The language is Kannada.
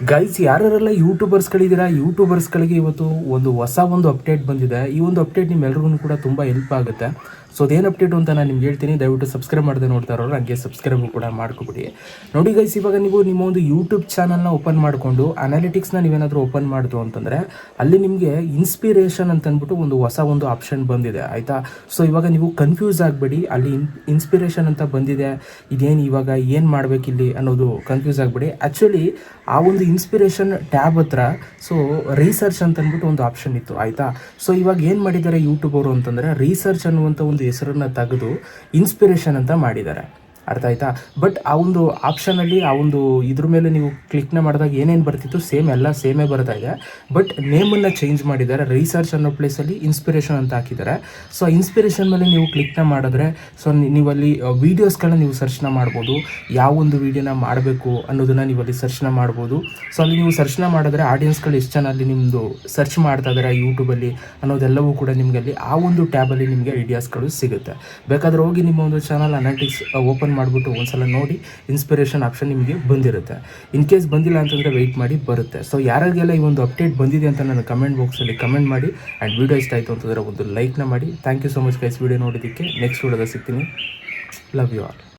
ಗೈಸ್ ಯಾರೆಲ್ಲ ಯೂಟ್ಯೂಬರ್ಸ್ಗಳಿದ್ದೀರಾ ಯೂಟ್ಯೂಬರ್ಸ್ಗಳಿಗೆ ಇವತ್ತು ಒಂದು ಹೊಸ ಒಂದು ಅಪ್ಡೇಟ್ ಬಂದಿದೆ. ಈ ಒಂದು ಅಪ್ಡೇಟ್ ನಿಮ್ಮೆಲ್ಲರಿಗೂ ಕೂಡ ತುಂಬ ಹೆಲ್ಪ್ ಆಗುತ್ತೆ. ಸೊ ಅದೇನು ಅಪ್ಡೇಟ್ ಅಂತ ನಾನು ನಿಮ್ಗೆ ಹೇಳ್ತೀನಿ. ದಯವಿಟ್ಟು ಸಬ್ಸ್ಕ್ರೈಬ್ ಮಾಡದೆ ನೋಡ್ತಾ ಇರೋರು, ಹಂಗೆ ಸಬ್ಸ್ಕ್ರೈಬ್ ಕೂಡ ಮಾಡ್ಕೊಬಿಡಿ. ನೋಡಿ ಗೈಸ್ ಇವಾಗ ನೀವು ನಿಮ್ಮ ಒಂದು ಯೂಟ್ಯೂಬ್ ಚಾನಲ್ನ ಓಪನ್ ಮಾಡಿಕೊಂಡು ಅನಾಲಿಟಿಕ್ಸ್ನ ನೀವೇನಾದರೂ ಓಪನ್ ಮಾಡಿದ್ರು ಅಂತಂದರೆ, ಅಲ್ಲಿ ನಿಮಗೆ ಇನ್ಸ್ಪಿರೇಷನ್ ಅಂತ ಅಂದ್ಬಿಟ್ಟು ಒಂದು ಹೊಸ ಒಂದು ಆಪ್ಷನ್ ಬಂದಿದೆ. ಆಯಿತಾ? ಸೊ ಇವಾಗ ನೀವು ಕನ್ಫ್ಯೂಸ್ ಆಗಬೇಡಿ. ಅಲ್ಲಿ ಇನ್ಸ್ಪಿರೇಷನ್ ಅಂತ ಬಂದಿದೆ. ಇದೇನು ಇವಾಗ ಏನು ಮಾಡಬೇಕಿಲ್ಲಿ ಅನ್ನೋದು ಕನ್ಫ್ಯೂಸ್ ಆಗಬೇಡಿ. ಆ್ಯಕ್ಚುಲಿ ಆ ಒಂದು ಇನ್ಸ್ಪಿರೇಷನ್ ಟ್ಯಾಬ್ ಹತ್ರ ಸೊ ರಿಸರ್ಚ್ ಅಂತ ಅಂದ್ಬಿಟ್ಟು ಒಂದು ಆಪ್ಷನ್ ಇತ್ತು, ಆಯಿತಾ? ಸೊ ಇವಾಗ ಏನು ಮಾಡಿದ್ದಾರೆ ಯೂಟ್ಯೂಬ್ ಅವರು ಅಂತಂದರೆ ರಿಸರ್ಚ್ ಅನ್ನುವಂಥ ಒಂದು ಹೆಸರನ್ನು ತೆಗೆದು ಇನ್ಸ್ಪಿರೇಷನ್ ಅಂತ ಮಾಡಿದ್ದಾರೆ. ಅರ್ಥ ಆಯ್ತಾ? ಬಟ್ ಆ ಒಂದು ಆಪ್ಷನಲ್ಲಿ ಆ ಒಂದು ಇದ್ರ ಮೇಲೆ ನೀವು ಕ್ಲಿಕ್ನ ಮಾಡಿದಾಗ ಏನೇನು ಬರ್ತಿತ್ತು? ಸೇಮ್ ಎಲ್ಲ ಸೇಮೇ ಬರ್ತಾ ಇದೆ. ಬಟ್ ನೇಮನ್ನು ಚೇಂಜ್ ಮಾಡಿದ್ದಾರೆ. ರಿಸರ್ಚ್ ಅನ್ನೋ ಪ್ಲೇಸಲ್ಲಿ ಇನ್ಸ್ಪಿರೇಷನ್ ಅಂತ ಹಾಕಿದ್ದಾರೆ. ಸೊ ಇನ್ಸ್ಪಿರೇಷನ್ ಮೇಲೆ ನೀವು ಕ್ಲಿಕ್ನ ಮಾಡಿದ್ರೆ ಸೊ ನೀವು ಅಲ್ಲಿ ವೀಡಿಯೋಸ್ಗಳನ್ನ ನೀವು ಸರ್ಚ್ನ ಮಾಡ್ಬೋದು. ಯಾವ ಒಂದು ವೀಡಿಯೋನ ಮಾಡಬೇಕು ಅನ್ನೋದನ್ನ ನೀವು ಅಲ್ಲಿ ಸರ್ಚ್ನ ಮಾಡ್ಬೋದು. ಸೊ ಅಲ್ಲಿ ನೀವು ಸರ್ಚ್ನ ಮಾಡಿದ್ರೆ ಆಡಿಯನ್ಸ್ಗಳು ಎಷ್ಟು ಜನ ಅಲ್ಲಿ ನಿಮ್ಮದು ಸರ್ಚ್ ಮಾಡ್ತಾ ಇದ್ದಾರೆ ಯೂಟ್ಯೂಬಲ್ಲಿ ಅನ್ನೋದೆಲ್ಲವೂ ಕೂಡ ನಿಮಗೆ ಅಲ್ಲಿ ಆ ಒಂದು ಟ್ಯಾಬಲ್ಲಿ ನಿಮಗೆ ಐಡಿಯಾಸ್ಗಳು ಸಿಗುತ್ತೆ. ಬೇಕಾದ್ರೆ ಹೋಗಿ ನಿಮ್ಮ ಒಂದು ಚಾನಲ್ ಅನಾಲಿಟಿಕ್ಸ್ ಓಪನ್ ಮಾಡಿಬಿಟ್ಟು ಒಂದ್ಸಲ ನೋಡಿ ಇನ್ಸ್ಪಿರೇಷನ್ ಆಪ್ಷನ್ ನಿಮಗೆ ಬಂದಿರುತ್ತೆ. ಇನ್ ಕೇಸ್ ಬಂದಿಲ್ಲ ಅಂತಂದರೆ ವೆಯ್ಟ್ ಮಾಡಿ ಬರುತ್ತೆ. ಸೊ ಯಾರಿಗೆಲ್ಲ ಈ ಒಂದು ಅಪ್ಡೇಟ್ ಬಂದಿದೆ ಅಂತ ನಾನು ಕಮೆಂಟ್ ಬಾಕ್ಸಲ್ಲಿ ಕಮೆಂಟ್ ಮಾಡಿ ಆ್ಯಂಡ್ ವೀಡಿಯೋ ಇಷ್ಟ ಆಯಿತು ಅಂತಂದರೆ ಒಂದು ಲೈಕ್ನ ಮಾಡಿ. Thank you so much guys video ನೋಡೋದಕ್ಕೆ ನೆಕ್ಸ್ಟ್ ವೀಡಿಯೋದಾಗ ಸಿಗ್ತೀನಿ. Love you all